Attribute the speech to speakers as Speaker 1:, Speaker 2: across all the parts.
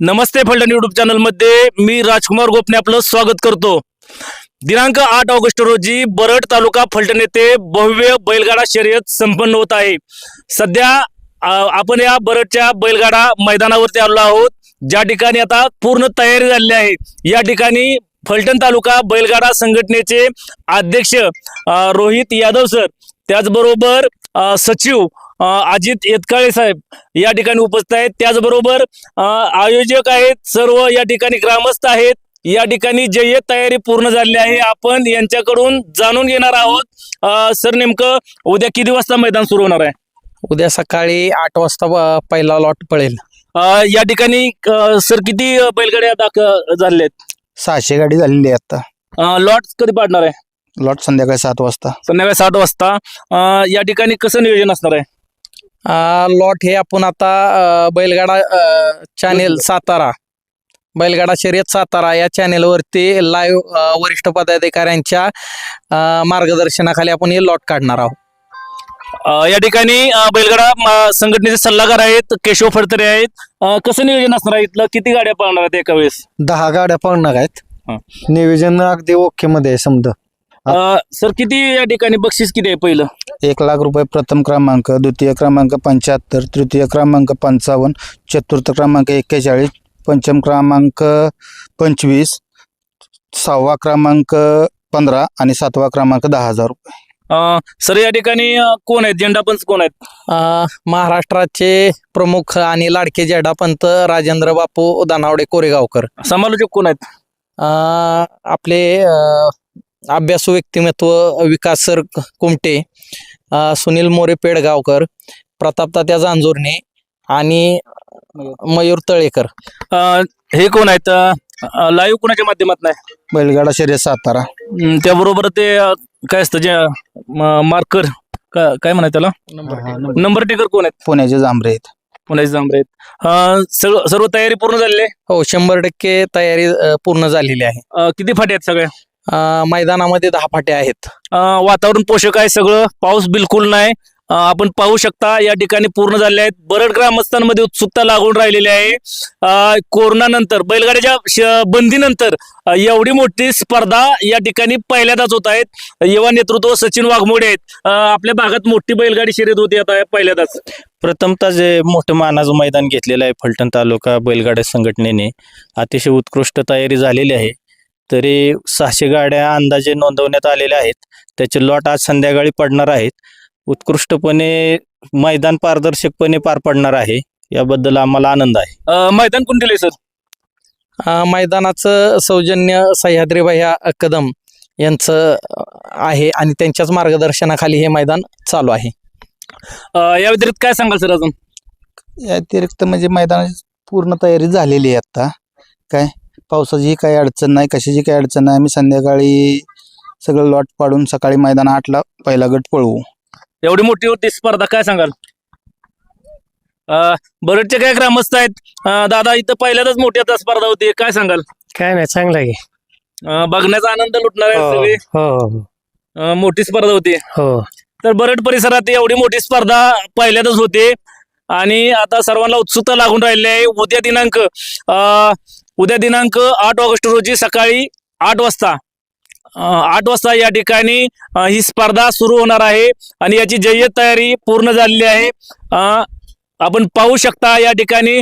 Speaker 1: नमस्ते Phaltan YouTube चॅनलमध्ये मी राजकुमार गोपने आपलं स्वागत करतो. दिनांक आठ ऑगस्ट रोजी बरड तालुका फलटण येथे भव्य बैलगाडा शर्यत संपन्न होत आहे. सध्या आपण या बरडच्या बैलगाडा मैदानावरती आलो आहोत. ज्या ठिकाणी आता पूर्ण तयारी झालेली आहे या ठिकाणी फलटण तालुका बैलगाडा संघटनेचे अध्यक्ष रोहित यादव सर त्याचबरोबर सचिव अजित येतकाळे साहेब या ठिकाणी उपस्थित आहेत. त्याचबरोबर आयोजक आहेत सर्व या ठिकाणी ग्रामस्थ आहेत. या ठिकाणी जय्यत तयारी पूर्ण झाली आहे आपण यांच्याकडून जाणून घेणार आहोत. सर नेमकं उद्या किती वाजता मैदान सुरू होणार आहे?
Speaker 2: उद्या सकाळी आठ वाजता पहिला लॉट पळेल.
Speaker 1: या ठिकाणी सर किती बैलगाड्या दाख झालेल्या आहेत?
Speaker 3: सहाशे गाडी झालेली आहे आता.
Speaker 1: लॉट कधी पाडणार आहे?
Speaker 3: लॉट संध्याकाळी सात वाजता.
Speaker 1: संध्याकाळी सात वाजता. या ठिकाणी कसं नियोजन असणार आहे?
Speaker 2: लॉट हे आपण आता बैलगाडा चॅनेल सातारा. बैलगाडा शर्यत सातारा या चॅनेलवरती लाईव्ह वरिष्ठ पदाधिकाऱ्यांच्या मार्गदर्शनाखाली आपण हे लॉट काढणार आहोत.
Speaker 1: या ठिकाणी बैलगाडा संघटनेचे सल्लागार आहेत केशव फडतरे आहेत. कसं नियोजन असणार आहे इथलं? किती गाड्या पाळणार आहेत एका वेळेस?
Speaker 3: दहा गाड्या पळणार आहेत.
Speaker 1: हा.
Speaker 3: नियोजन अगदी ओके मध्ये आहे समजा.
Speaker 1: सर किती या ठिकाणी बक्षीस किती आहे पहिलं?
Speaker 3: एक लाख रुपये प्रथम क्रमांक द्वितीय क्रमांक पंच्याहत्तर तृतीय क्रमांक पंचावन्न चतुर्थ क्रमांक एक्केचाळीस पंचम क्रमांक पंचवीस सहावा क्रमांक पंधरा आणि सातवा क्रमांक दहा हजार रुपये.
Speaker 1: अ, सर या ठिकाणी अ, कोण आहेत? झेंडा पंच कोण आहेत?
Speaker 2: अ, महाराष्ट्राचे प्रमुख आणि लाडके जेडापंत राजेंद्र बापू दानावडे कोरेगावकर.
Speaker 1: समालोचक कोण आहेत?
Speaker 2: अ, आपले अ, अभ्यासू व्यक्तिमत्व विकास सर कुमटे सुनील मोरे पेडगावकर प्रताप तात्या जांजोरणे आणि मयूर तळेकर.
Speaker 1: हे कोण आहेत? लाईव्ह कोणाच्या माध्यमातून आहे?
Speaker 3: बैलगाडा शर्यत सातारा.
Speaker 1: त्याबरोबर ते अ, काय असतं जे मार्कर काय म्हणाय त्याला? Number taker. कोण आहेत?
Speaker 3: पुण्याचे जांभरे आहेत.
Speaker 1: पुण्याचे जांभरे आहेत. अ, सर्व सर्व तयारी पूर्ण झालेली आहे?
Speaker 2: हो शंभर टक्के तयारी अ, पूर्ण झालेली आहे.
Speaker 1: अ, किती फाटे आहेत सगळ्या?
Speaker 2: मैदानामध्ये दहा फाटे आहेत
Speaker 1: वातावरण पोषक आहे सगळं. पाऊस बिलकुल नाही. आपण पाहू शकता या ठिकाणी पूर्ण झाले आहेत. बरड ग्रामस्थांमध्ये उत्सुकता लागून राहिलेली आहे. कोरोनानंतर बैलगाड्याच्या बंदीनंतर एवढी मोठी स्पर्धा या ठिकाणी पहिल्यांदाच होत आहेत. युवा नेतृत्व सचिन वाघमोडे आहेत. आपल्या भागात मोठी बैलगाडी शर्यत होती आता पहिल्यांदाच.
Speaker 4: प्रथमतः जे मोठं मानाचं मैदान घेतलेलं आहे फलटण तालुका बैलगाड्या संघटनेने अतिशय उत्कृष्ट तयारी झालेली आहे. तरी सहाशे गाड्या अंदाजे नोंदवण्यात आलेल्या आहेत. त्याचे लॉट आज संध्याकाळी पडणार आहेत. उत्कृष्टपणे मैदान पारदर्शकपणे पार पडणार आहे. याबद्दल आम्हाला आनंद आहे.
Speaker 1: मैदान कोण दिले सर?
Speaker 2: मैदानाचं सौजन्य सह्याद्रीबाह्या कदम यांचं आहे आणि त्यांच्याच मार्गदर्शनाखाली हे मैदान चालू आहे.
Speaker 1: या व्यतिरिक्त काय सांगाल सर अजून?
Speaker 3: या व्यतिरिक्त म्हणजे मैदानाची पूर्ण तयारी झालेली आहे आता. काय? पावसाची काही अडचण नाही कशाची काही अडचण नाही आम्ही संध्याकाळी सगळं लॉट पाडून सकाळी मैदान आठला पहिला गट पळवू.
Speaker 1: एवढी मोठी होती स्पर्धा काय सांगाल? अ, बरडचे काय ग्रामस्थ आहेत? अ, दादा इथं पहिल्यांदाच मोठी आता स्पर्धा होती काय सांगाल?
Speaker 5: काय नाही चांगलं आहे.
Speaker 1: अ, बघण्याचा आनंद लुटणार आहे
Speaker 5: हो
Speaker 1: सगळे
Speaker 5: हो
Speaker 1: अ, मोठी स्पर्धा होती.
Speaker 5: हो.
Speaker 1: तर बरड परिसरात एवढी मोठी स्पर्धा पहिल्यांदाच होते आणि आता सर्वांना उत्सुकता लागून राहिली आहे. उद्या दिनांक अ, उद्या दिनांक आठ ऑगस्ट रोजी सकाळी आठ वाजता आठ वाजता या ठिकाणी ही स्पर्धा सुरू होणार आहे आणि याची जय्यत तयारी पूर्ण झालेली आहे. आपण पाहू शकता या ठिकाणी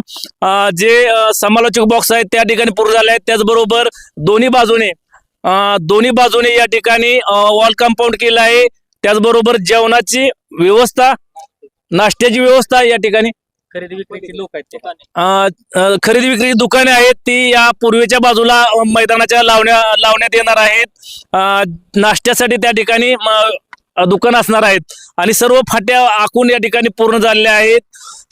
Speaker 1: जे समालोचक बॉक्स आहेत त्या ठिकाणी पूर्ण झाले आहेत. त्याचबरोबर दोन्ही बाजूने दोन्ही बाजूने या ठिकाणी वॉल कंपाऊंड केलं आहे. त्याचबरोबर जेवणाची व्यवस्था नाश्त्याची व्यवस्था या ठिकाणी
Speaker 2: खरेदी विक्रीची लोक आहेत
Speaker 1: अ, अ, खरेदी विक्री दुकाने आहेत ती या पूर्वेच्या बाजूला अ, मैदानाच्या लावण्या लावण्यात येणार आहेत. अ, नाश्त्यासाठी त्या ठिकाणी म, दुकान असणार आहेत. आणि सर्व फाट्या आखून या ठिकाणी पूर्ण झालेल्या आहेत.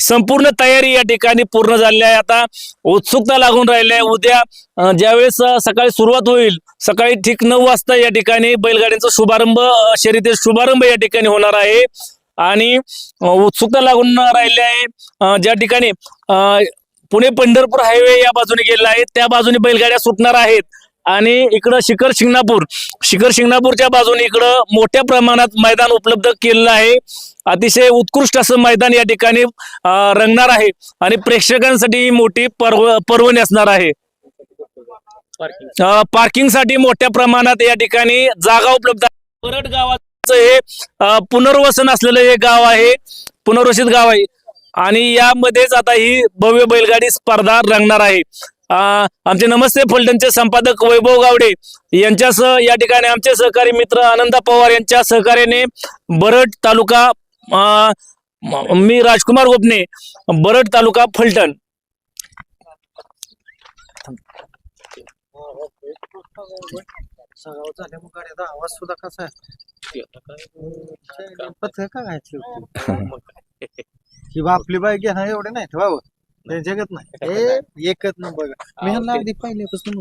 Speaker 1: संपूर्ण तयारी या ठिकाणी पूर्ण झालेली आहे आता उत्सुकता लागून राहिली आहे. उद्या अ, ज्यावेळेस अ, सकाळी सुरुवात होईल सकाळी ठीक नऊ वाजता या ठिकाणी बैलगाड्यांचा शुभारंभ अ, शर्यतीचा शुभारंभ या ठिकाणी होणार आहे. आणि उत्सुकता लागून राहिली आहे. ज्या ठिकाणी पुणे पंढरपूर हायवे या बाजूने गेलेला आहे त्या बाजूने बैलगाड्या सुटणार आहेत. आणि इकडं शिखर शिंगणापूर शिखर शिंगणापूरच्या बाजूने इकडं मोठ्या प्रमाणात मैदान उपलब्ध केलेलं आहे. अतिशय उत्कृष्ट असं मैदान या ठिकाणी रंगणार आहे. आणि प्रेक्षकांसाठी मोठी पर्व पर्वणी असणार आहे. पार्किंगसाठी मोठ्या प्रमाणात या ठिकाणी जागा उपलब्ध आहे. परड गावाचं हे पुनर्वसन असलेलं हे गाव आहे पुनर्वसित गाव आहे. आणि यामध्येच आता ही भव्य बैलगाडी स्पर्धा रंगणार आहे. आमचे नमस्ते फलटणचे संपादक वैभव गावडे यांच्यासह या ठिकाणी आमचे सहकारी मित्र आनंदा पवार यांच्या सहकार्याने बरड तालुका मी राजकुमार गोपने बरड तालुका फलटण.
Speaker 6: आवाज सुद्धा कसा आहे? पथक का घातली होती. ही बा आपली बाईक घेणार एवढे नाही ठेवावं. त्यांच्यागत नाही. ए, एकच ना बघा मी ह्यांना अगदी पहिल्यापासून